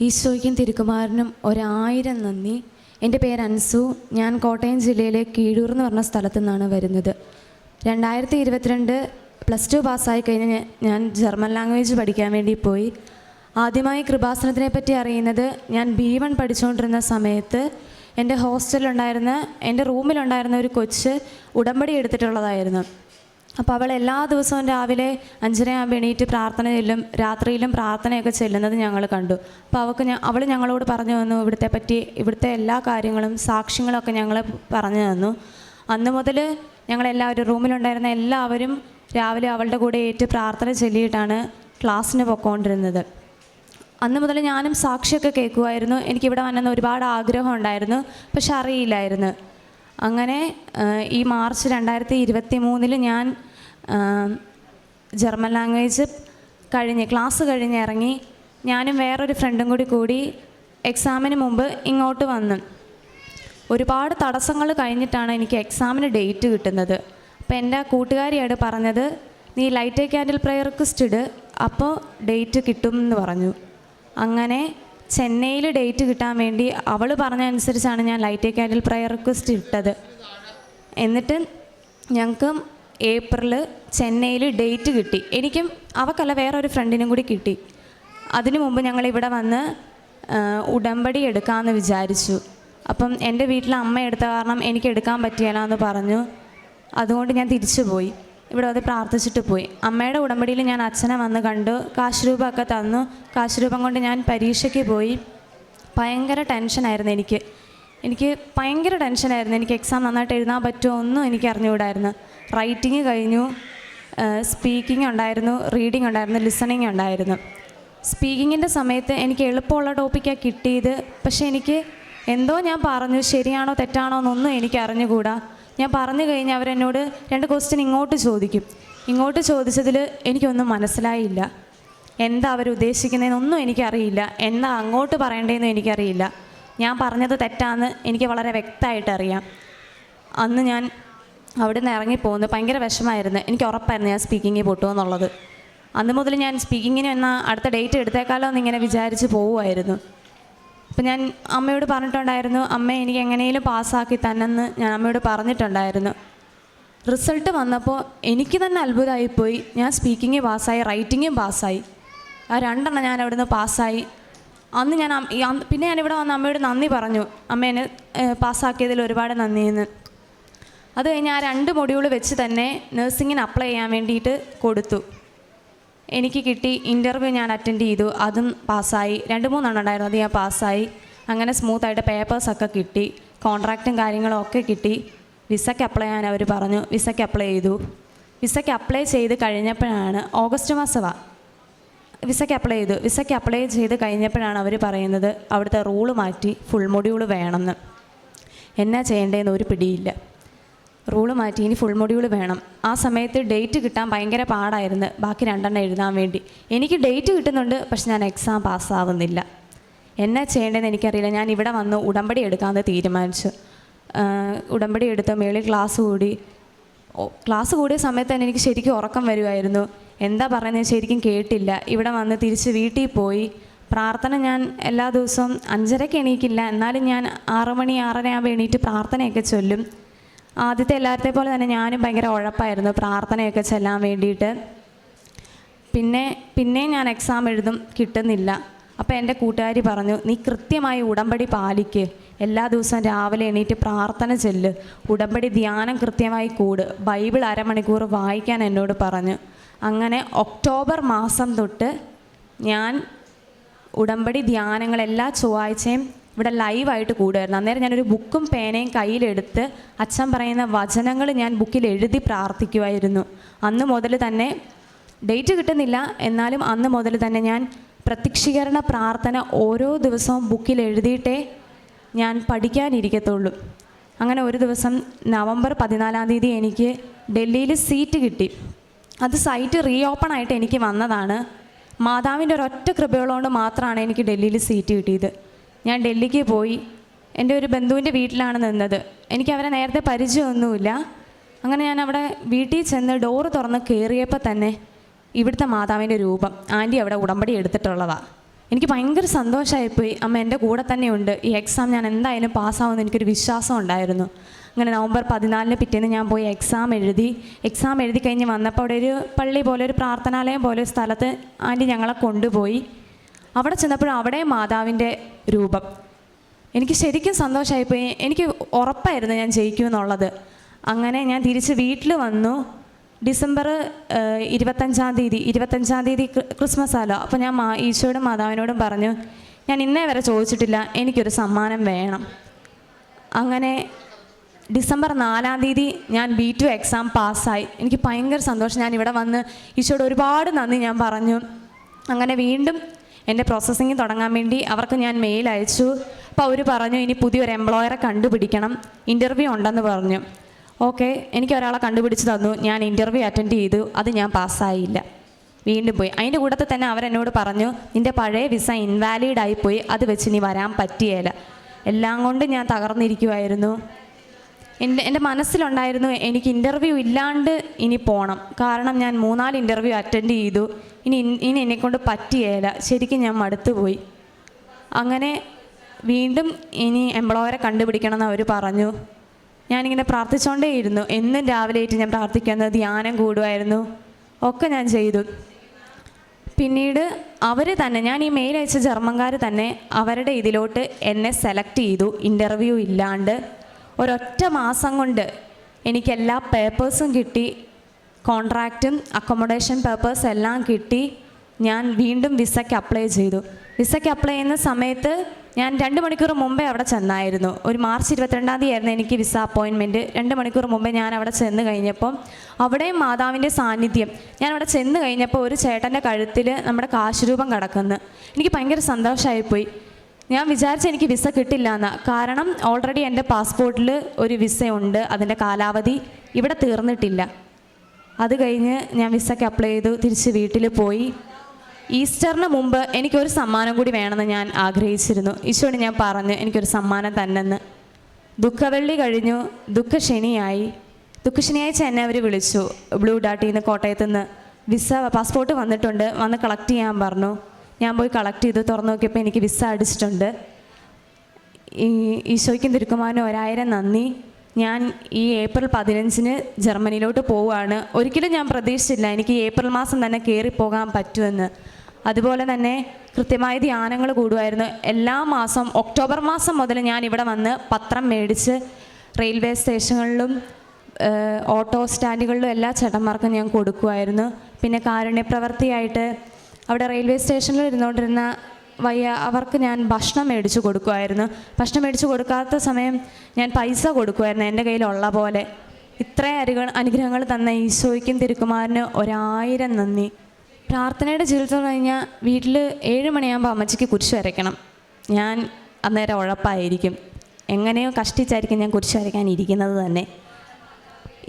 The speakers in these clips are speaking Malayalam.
ഈശോയ്ക്കും തിരുക്കുമാരനും ഒരായിരം നന്ദി. എന്റെ പേര് അൻസു. ഞാൻ കോട്ടയം ജില്ലയിലെ കീഴൂർ എന്ന് പറഞ്ഞ സ്ഥലത്തു നിന്നാണ് വരുന്നത്. രണ്ടായിരത്തി ഇരുപത്തിരണ്ട് പ്ലസ് ടു പാസ്സായി കഴിഞ്ഞ് ഞാൻ- ജർമ്മൻ ലാംഗ്വേജ് പഠിക്കാൻ വേണ്ടി പോയി. ആദ്യമായി കൃപാസനത്തിനെ പറ്റി അറിയുന്നത് ഞാൻ ബി വൺ പഠിച്ചുകൊണ്ടിരുന്ന സമയത്ത് എന്റെ ഹോസ്റ്റലിലുണ്ടായിരുന്ന എന്റെ റൂമിലുണ്ടായിരുന്ന ഒരു കൊച്ച് ഉടമ്പടി എടുത്തിട്ടുള്ളതായിരുന്നു. അപ്പോൾ അവൾ എല്ലാ ദിവസവും രാവിലെ അഞ്ചരയാകുമ്പോൾ എണീറ്റ് പ്രാർത്ഥനയിലും രാത്രിയിലും പ്രാർത്ഥനയൊക്കെ ചെല്ലുന്നത് ഞങ്ങൾ കണ്ടു. അപ്പോൾ അവൾക്ക് ഞാൻ അവൾ ഞങ്ങളോട് പറഞ്ഞു തന്നു ഇവിടുത്തെ പറ്റി ഇവിടുത്തെ എല്ലാ കാര്യങ്ങളും സാക്ഷ്യങ്ങളൊക്കെ ഞങ്ങൾ പറഞ്ഞു തന്നു. അന്ന് മുതൽ ഞങ്ങളെല്ലാവരും റൂമിലുണ്ടായിരുന്ന എല്ലാവരും രാവിലെ അവളുടെ കൂടെ ഏറ്റ് പ്രാർത്ഥന ചൊല്ലിയിട്ടാണ് ക്ലാസ്സിന് പൊക്കോണ്ടിരുന്നത്. അന്ന് മുതൽ ഞാനും സാക്ഷിയൊക്കെ കേൾക്കുമായിരുന്നു എനിക്കിവിടെ വന്നെന്ന് ഒരുപാട് ആഗ്രഹം ഉണ്ടായിരുന്നു. പക്ഷെ അറിയില്ലായിരുന്നു. അങ്ങനെ ഈ മാർച്ച് രണ്ടായിരത്തി ഇരുപത്തി മൂന്നിൽ ഞാൻ ജർമ്മൻ ലാംഗ്വേജ് കഴിഞ്ഞ് ക്ലാസ് കഴിഞ്ഞ് ഇറങ്ങി ഞാനും വേറൊരു ഫ്രണ്ടും കൂടി കൂടി എക്സാമിന് മുമ്പ് ഇങ്ങോട്ട് വന്നു. ഒരുപാട് തടസ്സങ്ങൾ കഴിഞ്ഞിട്ടാണ് എനിക്ക് എക്സാമിന് ഡേറ്റ് കിട്ടുന്നത്. അപ്പോൾ എന്റെ കൂട്ടുകാരിയാണ് പറഞ്ഞത് നീ ലൈറ്റ് ക്യാൻഡിൽ പ്രയർ റിക്വസ്റ്റ് ഇട് അപ്പോൾ ഡേറ്റ് കിട്ടും എന്ന് പറഞ്ഞു. അങ്ങനെ ചെന്നൈയിൽ ഡേറ്റ് കിട്ടാൻ വേണ്ടി അവൾ പറഞ്ഞ അനുസരിച്ചാണ് ഞാൻ ലൈറ്റ് കാൻഡിൽ പ്രയർ റിക്വസ്റ്റ് ഇട്ടത്. എന്നിട്ട് ഞങ്ങൾക്ക് ഏപ്രിൽ ചെന്നൈയിൽ ഡേറ്റ് കിട്ടി. എനിക്കും അവക്കല്ല വേറൊരു ഫ്രണ്ടിനും കൂടി കിട്ടി. അതിനു മുമ്പ് ഞങ്ങൾ ഇവിടെ വന്ന് ഉടമ്പടി എടുക്കാമെന്ന് വിചാരിച്ചു. അപ്പം എന്റെ വീട്ടിൽ അമ്മ എടുത്ത കാരണം എനിക്ക് എടുക്കാൻ പറ്റിയല്ല എന്ന് പറഞ്ഞു. അതുകൊണ്ട് ഞാൻ തിരിച്ചു പോയി ഇവിടെ വന്ന് പ്രാർത്ഥിച്ചിട്ട് പോയി. അമ്മയുടെ ഉടമ്പടിയിൽ ഞാൻ അച്ഛനെ വന്ന് കണ്ടു. കാശ് രൂപമൊക്കെ തന്നു. കാശ് രൂപം കൊണ്ട് ഞാൻ പരീക്ഷയ്ക്ക് പോയി. ഭയങ്കര ടെൻഷനായിരുന്നു എനിക്ക്. എനിക്ക് ഭയങ്കര ടെൻഷനായിരുന്നു എനിക്ക് എക്സാം നന്നായിട്ട് എഴുതാൻ പറ്റുമോ ഒന്നും എനിക്ക് അറിഞ്ഞുകൂടായിരുന്നു. റൈറ്റിംഗ് കഴിഞ്ഞു. സ്പീക്കിംഗ് ഉണ്ടായിരുന്നു. റീഡിംഗ് ഉണ്ടായിരുന്നു. ലിസണിങ് ഉണ്ടായിരുന്നു. സ്പീക്കിങ്ങിന്റെ സമയത്ത് എനിക്ക് എളുപ്പമുള്ള ടോപ്പിക്കാണ് കിട്ടിയത്. പക്ഷേ എനിക്ക് എന്തോ ഞാൻ പറഞ്ഞു. ശരിയാണോ തെറ്റാണോ എന്നൊന്നും എനിക്ക് അറിഞ്ഞുകൂടാ. ഞാൻ പറഞ്ഞു കഴിഞ്ഞാൽ അവരെന്നോട് രണ്ട് ക്വസ്റ്റ്യൻ ഇങ്ങോട്ട് ചോദിക്കും. ഇങ്ങോട്ട് ചോദിച്ചതിൽ എനിക്കൊന്നും മനസ്സിലായില്ല. എന്താ അവർ ഉദ്ദേശിക്കുന്നതെന്നൊന്നും എനിക്കറിയില്ല. എന്താ അങ്ങോട്ട് പറയേണ്ടതെന്നും എനിക്കറിയില്ല. ഞാൻ പറഞ്ഞത് തെറ്റാന്ന് എനിക്ക് വളരെ വ്യക്തമായിട്ട് അറിയാം. അന്ന് ഞാൻ അവിടെ നിന്ന് ഇറങ്ങിപ്പോകുന്നു ഭയങ്കര വിഷമായിരുന്നു എനിക്ക് ഉറപ്പായിരുന്നു ഞാൻ സ്പീക്കിങ്ങിൽ പൊട്ടുമെന്നുള്ളത് അന്ന് മുതൽ ഞാൻ സ്പീക്കിങ്ങിന് എന്നാൽ അടുത്ത ഡേറ്റ് എടുത്തേക്കാലോ എന്ന് ഇങ്ങനെ വിചാരിച്ച് പോവുമായിരുന്നു. അപ്പം ഞാൻ അമ്മയോട് പറഞ്ഞിട്ടുണ്ടായിരുന്നു അമ്മ എനിക്ക് എങ്ങനെയും പാസ്സാക്കി തന്നെന്ന് ഞാൻ അമ്മയോട് പറഞ്ഞിട്ടുണ്ടായിരുന്നു. റിസൾട്ട് വന്നപ്പോൾ എനിക്ക് തന്നെ അത്ഭുതമായിപ്പോയി. ഞാൻ സ്പീക്കിങ് പാസ്സായി റൈറ്റിങ്ങും പാസ്സായി. ആ രണ്ടെണ്ണം ഞാൻ അവിടുന്ന് പാസ്സായി. അന്ന് ഞാൻ പിന്നെ ഞാൻ ഇവിടെ വന്ന് അമ്മയോട് നന്ദി പറഞ്ഞു. അമ്മേനെ പാസ്സാക്കിയതിൽ ഒരുപാട് നന്ദിയെന്ന്. അത് കഴിഞ്ഞ് ആ രണ്ട് മൊഡ്യൂൾ വെച്ച് തന്നെ നഴ്സിങ്ങിന് അപ്ലൈ ചെയ്യാൻ വേണ്ടിയിട്ട് കൊടുത്തു. എനിക്ക് കിട്ടി ഇന്റർവ്യൂ ഞാൻ അറ്റൻഡ് ചെയ്തു. അതും പാസ്സായി. രണ്ട് മൂന്നെണ്ണം ഉണ്ടായിരുന്നു. അത് ഞാൻ പാസ്സായി. അങ്ങനെ സ്മൂത്തായിട്ട് പേപ്പേഴ്സൊക്കെ കിട്ടി. കോൺട്രാക്റ്റും കാര്യങ്ങളും ഒക്കെ കിട്ടി. വിസയ്ക്ക് അപ്ലൈ ചെയ്യാൻ അവർ പറഞ്ഞു. വിസയ്ക്ക് അപ്ലൈ ചെയ്തു. വിസയ്ക്ക് അപ്ലൈ ചെയ്ത് കഴിഞ്ഞപ്പോഴാണ് ഓഗസ്റ്റ് മാസമാണ് വിസയ്ക്ക് അപ്ലൈ ചെയ്തു. വിസയ്ക്ക് അപ്ലൈ ചെയ്ത് കഴിഞ്ഞപ്പോഴാണ് അവർ പറയുന്നത് അവിടുത്തെ റൂൾ മാറ്റി ഫുൾ മൊഡ്യൂൾ വേണമെന്ന്. എന്നാ ചെയ്യേണ്ടതെന്ന് ഒരു പിടിയില്ല. റൂൾ മാറ്റി ഇനി ഫുൾ മൊഡ്യൂൾ വേണം. ആ സമയത്ത് ഡേറ്റ് കിട്ടാൻ ഭയങ്കര പാടായിരുന്നു. ബാക്കി രണ്ടെണ്ണം എഴുതാൻ വേണ്ടി. എനിക്ക് ഡേറ്റ് കിട്ടുന്നുണ്ട് പക്ഷെ ഞാൻ എക്സാം പാസ്സാവുന്നില്ല എന്നാ ചെയ്യേണ്ടതെന്ന് എനിക്കറിയില്ല. ഞാൻ ഇവിടെ വന്ന് ഉടമ്പടി എടുക്കാമെന്ന് തീരുമാനിച്ചു. ഉടമ്പടി എടുത്ത് മേളിൽ ക്ലാസ് കൂടി. ക്ലാസ് കൂടിയ സമയത്ത് തന്നെ എനിക്ക് ശരിക്കും ഉറക്കം വരുമായിരുന്നു എന്താ പറയുന്നത് ശരിക്കും കേട്ടില്ല. ഇവിടെ വന്ന് തിരിച്ച് വീട്ടിൽ പോയി. പ്രാർത്ഥന ഞാൻ എല്ലാ ദിവസവും അഞ്ചരയ്ക്ക് എണീക്കില്ല. എന്നാലും ഞാൻ ആറ് മണി ആറര ആകുമ്പോൾ എണീറ്റ് പ്രാർത്ഥനയൊക്കെ ചൊല്ലും. ആദ്യത്തെ എല്ലാവരത്തെ പോലെ തന്നെ ഞാനും ഭയങ്കര ഉഴപ്പായിരുന്നു. പ്രാർത്ഥനയൊക്കെ ചെല്ലാൻ വേണ്ടിയിട്ട്. പിന്നെ പിന്നെ ഞാൻ എക്സാം എഴുതും കിട്ടുന്നില്ല. അപ്പോൾ എന്റെ കൂട്ടുകാരി പറഞ്ഞു നീ കൃത്യമായി ഉടമ്പടി പാലിക്ക്. എല്ലാ ദിവസവും രാവിലെ എണീറ്റ് പ്രാർത്ഥന ചെല്ല്. ഉടമ്പടി ധ്യാനം കൃത്യമായി കൂട്. ബൈബിൾ അരമണിക്കൂർ വായിക്കാൻ എന്നോട് പറഞ്ഞു. അങ്ങനെ ഒക്ടോബർ മാസം തൊട്ട് ഞാൻ ഉടമ്പടി ധ്യാനങ്ങൾ എല്ലാ ചൊവ്വാഴ്ചയും ഇവിടെ ലൈവായിട്ട് കൂടുമായിരുന്നു അന്നേരം ഞാനൊരു ബുക്കും പേനയും കയ്യിലെടുത്ത് അച്ഛൻ പറയുന്ന വചനങ്ങൾ ഞാൻ ബുക്കിൽ എഴുതി പ്രാർത്ഥിക്കുമായിരുന്നു അന്ന് മുതൽ തന്നെ ഡേറ്റ് കിട്ടുന്നില്ല. എന്നാലും അന്ന് മുതൽ തന്നെ ഞാൻ പ്രത്യക്ഷീകരണ പ്രാർത്ഥന ഓരോ ദിവസവും ബുക്കിൽ എഴുതിയിട്ടേ ഞാൻ പഠിക്കാനിരിക്കത്തുള്ളൂ. അങ്ങനെ ഒരു ദിവസം നവംബർ പതിനാലാം തീയതി എനിക്ക് ഡൽഹിയിൽ സീറ്റ് കിട്ടി. അത് സൈറ്റ് റീ ഓപ്പൺ ആയിട്ട് എനിക്ക് വന്നതാണ്. മാതാവിന്റെ ഒരൊറ്റ കൃപയുള്ളതുകൊണ്ട് മാത്രമാണ് എനിക്ക് ഡൽഹിയിൽ സീറ്റ് കിട്ടിയത്. ഞാൻ ഡൽഹിക്ക് പോയി. എന്റെ ഒരു ബന്ധുവിന്റെ വീട്ടിലാണ് നിന്നത്. എനിക്ക് അവരെ നേരത്തെ പരിചയമൊന്നുമില്ല. അങ്ങനെ ഞാൻ അവിടെ വീട്ടിൽ ചെന്ന് ഡോറ് തുറന്ന് കയറിയപ്പോൾ തന്നെ ഇവിടുത്തെ മാതാവിന്റെ രൂപം. ആന്റി അവിടെ ഉടമ്പടി എടുത്തിട്ടുള്ളതാണ് എനിക്ക് ഭയങ്കര സന്തോഷമായിപ്പോയി. അമ്മ എന്റെ കൂടെ തന്നെയുണ്ട്. ഈ എക്സാം ഞാൻ എന്തായാലും പാസ്സാവുമെന്ന് എനിക്കൊരു വിശ്വാസം ഉണ്ടായിരുന്നു. അങ്ങനെ നവംബർ പതിനാലിന് പിറ്റേന്ന് ഞാൻ പോയി എക്സാം എഴുതി. എക്സാം എഴുതി കഴിഞ്ഞ് വന്നപ്പോൾ അവിടെ ഒരു പള്ളി പോലെ ഒരു പ്രാർത്ഥനാലയം പോലെ ഒരു സ്ഥലത്ത് ആന്റി ഞങ്ങളെ കൊണ്ടുപോയി. അവിടെ ചെന്നപ്പോഴും അവിടെ മാതാവിന്റെ രൂപം. എനിക്ക് ശരിക്കും സന്തോഷമായിപ്പോയി എനിക്ക് ഉറപ്പായിരുന്നു ഞാൻ ജയിക്കുമെന്നുള്ളത് അങ്ങനെ ഞാൻ തിരിച്ച് വീട്ടിൽ വന്നു. ഡിസംബർ ഇരുപത്തഞ്ചാം തീയതി ഇരുപത്തഞ്ചാം തീയതി ക്രിസ്മസ് ആലോ. അപ്പോൾ ഞാൻ മാ ഈശോയോടും മാതാവിനോടും പറഞ്ഞു ഞാൻ ഇന്നേ വരെ ചോദിച്ചിട്ടില്ല. എനിക്കൊരു സമ്മാനം വേണം. അങ്ങനെ ഡിസംബർ നാലാം തീയതി ഞാൻ ബി ടു എക്സാം പാസ്സായി. എനിക്ക് ഭയങ്കര സന്തോഷം. ഞാൻ ഇവിടെ വന്ന് ഈശോയോട് ഒരുപാട് നന്ദി ഞാൻ പറഞ്ഞു. അങ്ങനെ വീണ്ടും എന്റെ പ്രോസസ്സിങ് തുടങ്ങാൻ വേണ്ടി അവർക്ക് ഞാൻ മെയിൽ അയച്ചു. അപ്പോൾ അവർ പറഞ്ഞു ഇനി പുതിയൊരു എംപ്ലോയറെ കണ്ടുപിടിക്കണം. ഇന്റർവ്യൂ ഉണ്ടെന്ന് പറഞ്ഞു. ഓക്കെ എനിക്ക് ഒരാളെ കണ്ടുപിടിച്ച് തന്നു. ഞാൻ ഇന്റർവ്യൂ അറ്റൻഡ് ചെയ്തു. അത് ഞാൻ പാസ്സായില്ല വീണ്ടും പോയി. അതിന്റെ കൂട്ടത്തിൽ തന്നെ അവരെന്നോട് പറഞ്ഞു നിന്റെ പഴയ വിസ ഇൻവാലിഡ് ആയിപ്പോയി. അത് വെച്ച് ഇനി വരാൻ പറ്റിയേല. എല്ലാം കൊണ്ട് ഞാൻ തകർന്നിരിക്കുമായിരുന്നു എന്റെ എന്റെ മനസ്സിലുണ്ടായിരുന്നു എനിക്ക് ഇന്റർവ്യൂ ഇല്ലാണ്ട് ഇനി പോകണം കാരണം ഞാൻ മൂന്നാൽ ഇന്റർവ്യൂ അറ്റൻഡ് ചെയ്തു. ഇനി ഇനി എന്നെക്കൊണ്ട് പറ്റിയേല. ശരിക്കും ഞാൻ മടുത്തു പോയി. അങ്ങനെ വീണ്ടും ഇനി എംപ്ലോയറെ കണ്ടുപിടിക്കണം എന്ന് അവർ പറഞ്ഞു. ഞാനിങ്ങനെ പ്രാർത്ഥിച്ചുകൊണ്ടേയിരുന്നു എന്നും രാവിലെ ആയിട്ട് ഞാൻ പ്രാർത്ഥിക്കുന്നത് ധ്യാനം കൂടുമായിരുന്നു. ഒക്കെ ഞാൻ ചെയ്തു. പിന്നീട് അവർ തന്നെ ഞാൻ ഈ മെയിൽ അയച്ച ജർമ്മൻകാർ തന്നെ അവരുടെ ഇതിലോട്ട് എന്നെ സെലക്ട് ചെയ്തു. ഇന്റർവ്യൂ ഇല്ലാണ്ട്. ഒരൊറ്റ മാസം കൊണ്ട് എനിക്ക് എല്ലാ പേപ്പേഴ്സും കിട്ടി. കോൺട്രാക്റ്റും അക്കോമഡേഷൻ പേപ്പേഴ്സ് എല്ലാം കിട്ടി. ഞാൻ വീണ്ടും വിസയ്ക്ക് അപ്ലൈ ചെയ്തു. വിസയ്ക്ക് അപ്ലൈ ചെയ്യുന്ന സമയത്ത് ഞാൻ രണ്ട് മണിക്കൂർ മുമ്പേ അവിടെ ചെന്നായിരുന്നു. ഒരു മാർച്ച് ഇരുപത്തിരണ്ടാം തീയതി ആയിരുന്നു എനിക്ക് വിസ അപ്പോയിൻമെന്റ് രണ്ട് മണിക്കൂർ മുമ്പേ ഞാൻ അവിടെ ചെന്ന് കഴിഞ്ഞപ്പം അവിടെയും മാതാവിന്റെ സാന്നിധ്യം. ഞാൻ അവിടെ ചെന്ന് കഴിഞ്ഞപ്പോൾ ഒരു ചേട്ടന്റെ കഴുത്തിൽ നമ്മുടെ കാശുരൂപം കിടക്കുന്നു. എനിക്ക് ഭയങ്കര സന്തോഷമായിപ്പോയി ഞാൻ വിചാരിച്ച എനിക്ക് വിസ കിട്ടില്ല എന്ന് കാരണം ഓൾറെഡി എന്റെ പാസ്പോർട്ടിൽ ഒരു വിസയുണ്ട്. അതിന്റെ കാലാവധി ഇവിടെ തീർന്നിട്ടില്ല. അത് കഴിഞ്ഞ് ഞാൻ വിസയ്ക്ക് അപ്ലൈ ചെയ്തു. തിരിച്ച് വീട്ടിൽ പോയി. ഈസ്റ്ററിന് മുമ്പ് എനിക്കൊരു സമ്മാനം കൂടി വേണമെന്ന് ഞാൻ ആഗ്രഹിച്ചിരുന്നു. ഈശോട് ഞാൻ പറഞ്ഞു എനിക്കൊരു സമ്മാനം തന്നെന്ന്. ദുഃഖവെള്ളി കഴിഞ്ഞു. ദുഃഖശനിയായി. ദുഃഖശനിയാഴ്ച എന്നെ അവർ വിളിച്ചു. ബ്ലൂ ഡാട്ടിൽ നിന്ന് കോട്ടയത്ത് നിന്ന് വിസ പാസ്പോർട്ട് വന്നിട്ടുണ്ട്. വന്ന് കളക്ട് ചെയ്യാൻ പറഞ്ഞു. ഞാൻ പോയി കളക്ട് ചെയ്ത് തുറന്നു നോക്കിയപ്പോൾ എനിക്ക് വിസ അടിച്ചിട്ടുണ്ട്. ഈ ഈശോയ്ക്കും തിരുക്കുമാനും ഒരായിരം നന്ദി. ഞാൻ ഈ ഏപ്രിൽ പതിനഞ്ചിന് ജർമ്മനിയിലോട്ട് പോവുകയാണ്. ഒരിക്കലും ഞാൻ പ്രതീക്ഷിച്ചില്ല എനിക്ക് ഏപ്രിൽ മാസം തന്നെ കയറിപ്പോകാൻ പറ്റുമെന്ന്. അതുപോലെ തന്നെ കൃത്യമായ ധ്യാനങ്ങൾ കൂടുമായിരുന്നു. എല്ലാ മാസം ഒക്ടോബർ മാസം മുതൽ ഞാൻ ഇവിടെ വന്ന് പത്രം മേടിച്ച് റെയിൽവേ സ്റ്റേഷനുകളിലും ഓട്ടോ സ്റ്റാൻഡുകളിലും എല്ലാ ചേട്ടന്മാർക്കും ഞാൻ കൊടുക്കുമായിരുന്നു. പിന്നെ കാരുണ്യപ്രവർത്തിയായിട്ട് അവിടെ റെയിൽവേ സ്റ്റേഷനിൽ ഇരുന്നുകൊണ്ടിരുന്ന വയ്യ അവർക്ക് ഞാൻ ഭക്ഷണം മേടിച്ചു കൊടുക്കുമായിരുന്നു. ഭക്ഷണം മേടിച്ചു കൊടുക്കാത്ത സമയം ഞാൻ പൈസ കൊടുക്കുമായിരുന്നു എന്റെ കയ്യിലുള്ള പോലെ. ഇത്രയും അരികൾ അനുഗ്രഹങ്ങൾ തന്ന ഈശോയ്ക്കും തിരുക്കുമാറിന് ഒരായിരം നന്ദി. പ്രാർത്ഥനയുടെ ജീവിതം കഴിഞ്ഞാൽ വീട്ടിൽ ഏഴ് മണിയാകുമ്പോൾ അമ്മച്ചിക്ക് കുരിശ് വരയ്ക്കണം. ഞാൻ അന്നേരം ഉഴപ്പായിരിക്കും. എങ്ങനെയോ കഷ്ടിച്ചായിരിക്കും ഞാൻ കുരിശ് വരയ്ക്കാൻ ഇരിക്കുന്നത് തന്നെ.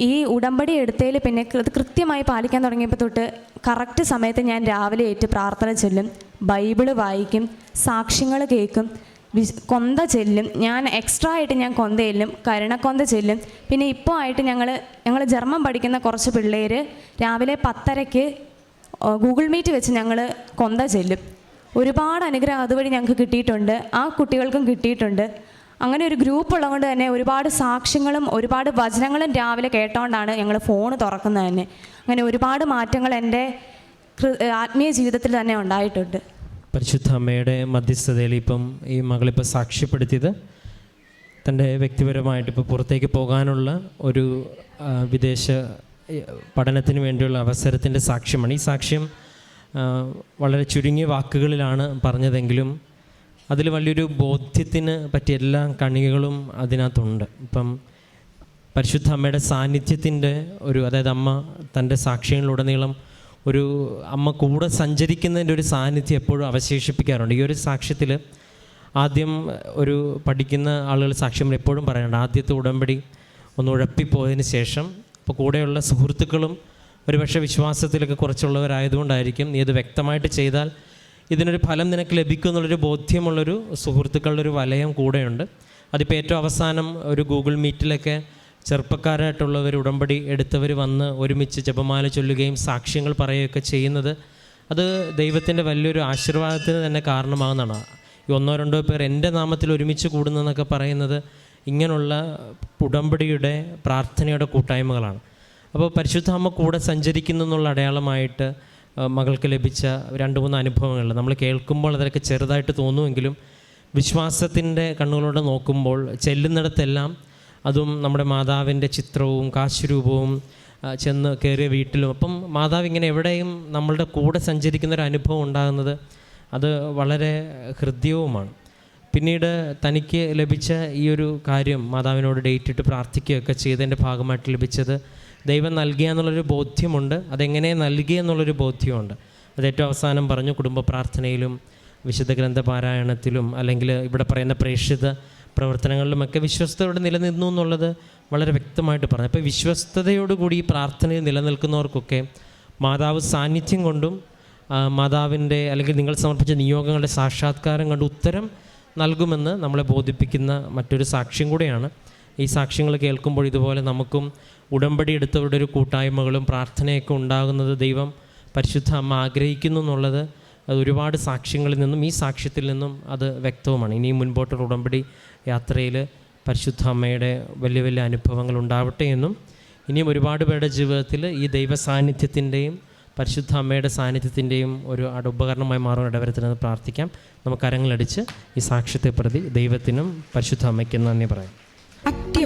ഈ ഉടമ്പടി എടുത്തതിൽ പിന്നെ കൃത്യമായി പാലിക്കാൻ തുടങ്ങിയപ്പോൾ തൊട്ട് കറക്റ്റ് സമയത്ത് ഞാൻ രാവിലെ ഏറ്റ് പ്രാർത്ഥന ചൊല്ലും ബൈബിൾ വായിക്കും സാക്ഷ്യങ്ങൾ കേൾക്കും കൊന്ത ചെല്ലും ഞാൻ എക്സ്ട്രാ ആയിട്ട് ഞാൻ കൊന്ത ചെല്ലും കരുണക്കൊന്ത ചെല്ലും. പിന്നെ ഇപ്പോൾ ആയിട്ട് ഞങ്ങൾ ഞങ്ങൾ ജർമ്മൻ പഠിക്കുന്ന കുറച്ച് പിള്ളേർ രാവിലെ പത്തരയ്ക്ക് ഗൂഗിൾ മീറ്റ് വെച്ച് ഞങ്ങൾ കൊന്ത ചെല്ലും. ഒരുപാട് അനുഗ്രഹം അതുവഴി ഞങ്ങൾക്ക് കിട്ടിയിട്ടുണ്ട്. ആ കുട്ടികൾക്കും കിട്ടിയിട്ടുണ്ട്. അങ്ങനെ ഒരു ഗ്രൂപ്പ് ഉള്ളതുകൊണ്ട് തന്നെ ഒരുപാട് സാക്ഷ്യങ്ങളും ഒരുപാട് വചനങ്ങളും രാവിലെ കേട്ടോണ്ടാണ് ഞങ്ങൾ ഫോൺ തുറക്കുന്നത് തന്നെ. അങ്ങനെ ഒരുപാട് മാറ്റങ്ങൾ എന്റെ ആത്മീയ ജീവിതത്തിൽ തന്നെ ഉണ്ടായിട്ടുണ്ട്. പരിശുദ്ധ അമ്മയുടെ മധ്യസ്ഥതയിൽ ഇപ്പം ഈ മകളിപ്പോൾ സാക്ഷ്യപ്പെടുത്തിയത് തന്റെ വ്യക്തിപരമായിട്ട് ഇപ്പോൾ പുറത്തേക്ക് പോകാനുള്ള ഒരു വിദേശ പഠനത്തിന് വേണ്ടിയുള്ള അവസരത്തിന്റെ സാക്ഷ്യമാണ്. ഈ സാക്ഷ്യം വളരെ ചുരുങ്ങിയ വാക്കുകളിലാണ് പറഞ്ഞതെങ്കിലും അതിൽ വലിയൊരു ബോധ്യത്തിന് പറ്റിയ എല്ലാ കണികകളും അതിനകത്തുണ്ട്. ഇപ്പം പരിശുദ്ധ അമ്മയുടെ സാന്നിധ്യത്തിന്റെ ഒരു അതായത് അമ്മ തന്റെ സാക്ഷ്യങ്ങളിലുടനീളം ഒരു അമ്മ കൂടെ സഞ്ചരിക്കുന്നതിന്റെ ഒരു സാന്നിധ്യം എപ്പോഴും അവശേഷിപ്പിക്കാറുണ്ട്. ഈ ഒരു സാക്ഷ്യത്തിൽ ആദ്യം ഒരു പഠിക്കുന്ന ആളുകൾ സാക്ഷ്യം എപ്പോഴും പറയാറുണ്ട് ആദ്യത്തെ ഉടമ്പടി ഒന്ന് ഉഴപ്പിപ്പോയതിന് ശേഷം അപ്പോൾ കൂടെയുള്ള സുഹൃത്തുക്കളും ഒരുപക്ഷെ വിശ്വാസത്തിലൊക്കെ കുറച്ചുള്ളവരായതുകൊണ്ടായിരിക്കും നീ അത് വ്യക്തമായിട്ട് ചെയ്താൽ ഇതിനൊരു ഫലം നിനക്ക് ലഭിക്കും എന്നുള്ളൊരു ബോധ്യമുള്ളൊരു സുഹൃത്തുക്കളുടെ ഒരു വലയം കൂടെയുണ്ട്. അതിപ്പോൾ ഏറ്റവും അവസാനം ഒരു ഗൂഗിൾ മീറ്റിലൊക്കെ ചെറുപ്പക്കാരായിട്ടുള്ളവർ ഉടമ്പടി എടുത്തവർ വന്ന് ഒരുമിച്ച് ജപമാല ചൊല്ലുകയും സാക്ഷ്യങ്ങൾ പറയുകയൊക്കെ ചെയ്യുന്നത് അത് ദൈവത്തിന്റെ വലിയൊരു ആശീർവാദത്തിന് തന്നെ കാരണമാകുന്നതാണ്. ഈ ഒന്നോ രണ്ടോ പേർ എന്റെ നാമത്തിൽ ഒരുമിച്ച് കൂടുന്നതെന്നൊക്കെ പറയുന്നത് ഇങ്ങനെയുള്ള ഉടമ്പടിയുടെ പ്രാർത്ഥനയുടെ കൂട്ടായ്മകളാണ്. അപ്പോൾ പരിശുദ്ധ അമ്മ കൂടെ സഞ്ചരിക്കുന്നു എന്നുള്ള അടയാളമായിട്ട് മകൾക്ക് ലഭിച്ച രണ്ട് മൂന്ന് അനുഭവങ്ങൾ. നമ്മൾ കേൾക്കുമ്പോൾ അതൊക്കെ ചെറുതായിട്ട് തോന്നുമെങ്കിലും വിശ്വാസത്തിന്റെ കണ്ണുകളോടെ നോക്കുമ്പോൾ ചെല്ലുന്നിടത്തെല്ലാം അതും നമ്മുടെ മാതാവിന്റെ ചിത്രവും കാശുരൂപവും ചെന്ന് കയറിയ വീട്ടിലും. അപ്പം മാതാവ് ഇങ്ങനെ എവിടെയും നമ്മളുടെ കൂടെ സഞ്ചരിക്കുന്ന ഒരു അനുഭവം ഉണ്ടാകുന്നത് അത് വളരെ ഹൃദ്യവുമാണ്. പിന്നീട് തനിക്ക് ലഭിച്ച ഈ ഒരു കാര്യം മാതാവിനോട് ഡേറ്റിട്ട് പ്രാർത്ഥിക്കുകയൊക്കെ ചെയ്തതിന്റെ ഭാഗമായിട്ട് ലഭിച്ചത് ദൈവം നൽകിയ എന്നുള്ളൊരു ബോധ്യമുണ്ട്. അതെങ്ങനെ നൽകി എന്നുള്ളൊരു ബോധ്യമുണ്ട്. അത് ഏറ്റവും അവസാനം പറഞ്ഞു കുടുംബ പ്രാർത്ഥനയിലും വിശുദ്ധ ഗ്രന്ഥ പാരായണത്തിലും അല്ലെങ്കിൽ ഇവിടെ പറയുന്ന പ്രേക്ഷിത പ്രവർത്തനങ്ങളിലുമൊക്കെ വിശ്വസ്തയോടെ നിലനിന്നു എന്നുള്ളത് വളരെ വ്യക്തമായിട്ട് പറഞ്ഞു. അപ്പോൾ വിശ്വസ്തയോടുകൂടി ഈ പ്രാർത്ഥനയിൽ നിലനിൽക്കുന്നവർക്കൊക്കെ മാതാവ് സാന്നിധ്യം കൊണ്ടും മാതാവിന്റെ അല്ലെങ്കിൽ നിങ്ങൾ സമർപ്പിച്ച നിയോഗങ്ങളുടെ സാക്ഷാത്കാരം കണ്ട് ഉത്തരം നൽകുമെന്ന് നമ്മളെ ബോധിപ്പിക്കുന്ന മറ്റൊരു സാക്ഷ്യം കൂടെയാണ്. ഈ സാക്ഷ്യങ്ങൾ കേൾക്കുമ്പോൾ ഇതുപോലെ നമുക്കും ഉടമ്പടി എടുത്തവരുടെ ഒരു കൂട്ടായ്മകളും പ്രാർത്ഥനയൊക്കെ ഉണ്ടാകുന്നത് ദൈവം പരിശുദ്ധ അമ്മ ആഗ്രഹിക്കുന്നു എന്നുള്ളത് അത് ഒരുപാട് സാക്ഷ്യങ്ങളിൽ നിന്നും ഈ സാക്ഷ്യത്തിൽ നിന്നും അത് വ്യക്തവുമാണ്. ഇനിയും മുൻപോട്ടുള്ള ഉടമ്പടി യാത്രയിൽ പരിശുദ്ധ അമ്മയുടെ വലിയ വലിയ അനുഭവങ്ങൾ ഉണ്ടാവട്ടെ എന്നും ഇനിയും ഒരുപാട് പേരുടെ ജീവിതത്തിൽ ഈ ദൈവ സാന്നിധ്യത്തിന്റെയും പരിശുദ്ധ അമ്മയുടെ സാന്നിധ്യത്തിന്റെയും ഒരു ഉപകരണമായി മാറും ഇടവരത്തിനെന്ന് പ്രാർത്ഥിക്കാം. നമുക്ക് അരങ്ങളടിച്ച് ഈ സാക്ഷ്യത്തെ പ്രതി ദൈവത്തിനും പരിശുദ്ധ അമ്മയ്ക്കും നന്ദി പറയാം.